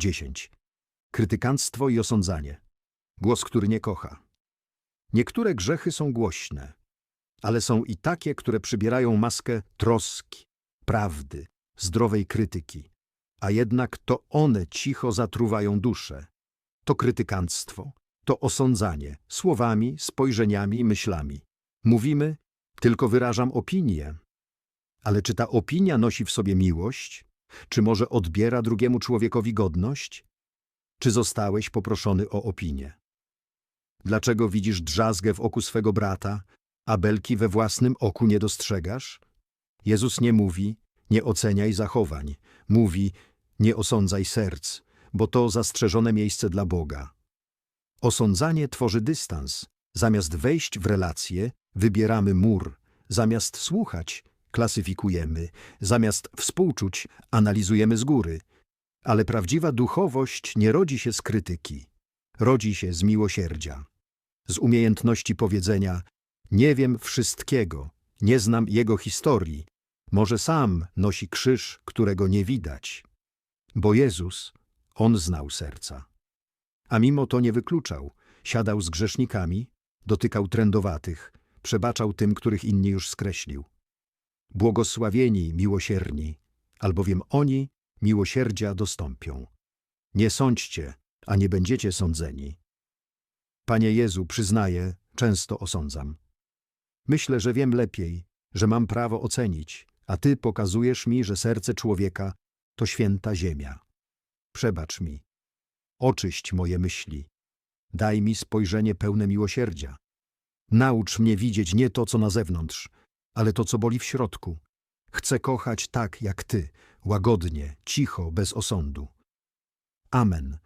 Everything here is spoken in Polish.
10. Krytykanstwo i osądzanie. Głos, który nie kocha. Niektóre grzechy są głośne, ale są i takie, które przybierają maskę troski, prawdy, zdrowej krytyki, a jednak to one cicho zatruwają duszę. To krytykanstwo, to osądzanie, słowami, spojrzeniami, myślami. Mówimy, tylko wyrażam opinię. Ale czy ta opinia nosi w sobie miłość? Czy może odbiera drugiemu człowiekowi godność? Czy zostałeś poproszony o opinię? Dlaczego widzisz drzazgę w oku swego brata, a belki we własnym oku nie dostrzegasz? Jezus nie mówi, nie oceniaj zachowań. Mówi, nie osądzaj serc, bo to zastrzeżone miejsce dla Boga. Osądzanie tworzy dystans. Zamiast wejść w relacje, wybieramy mur. Zamiast słuchać, klasyfikujemy. Zamiast współczuć, analizujemy z góry. Ale prawdziwa duchowość nie rodzi się z krytyki. Rodzi się z miłosierdzia. Z umiejętności powiedzenia nie wiem wszystkiego, nie znam jego historii. Może sam nosi krzyż, którego nie widać. Bo Jezus, On znał serca. A mimo to nie wykluczał. Siadał z grzesznikami, dotykał trędowatych, przebaczał tym, których inni już skreślił. Błogosławieni miłosierni, albowiem oni miłosierdzia dostąpią. Nie sądźcie, a nie będziecie sądzeni. Panie Jezu, przyznaję, często osądzam. Myślę, że wiem lepiej, że mam prawo ocenić, a Ty pokazujesz mi, że serce człowieka to święta ziemia. Przebacz mi. Oczyść moje myśli. Daj mi spojrzenie pełne miłosierdzia. Naucz mnie widzieć nie to, co na zewnątrz, ale to, co boli w środku. Chcę kochać tak, jak Ty, łagodnie, cicho, bez osądu. Amen.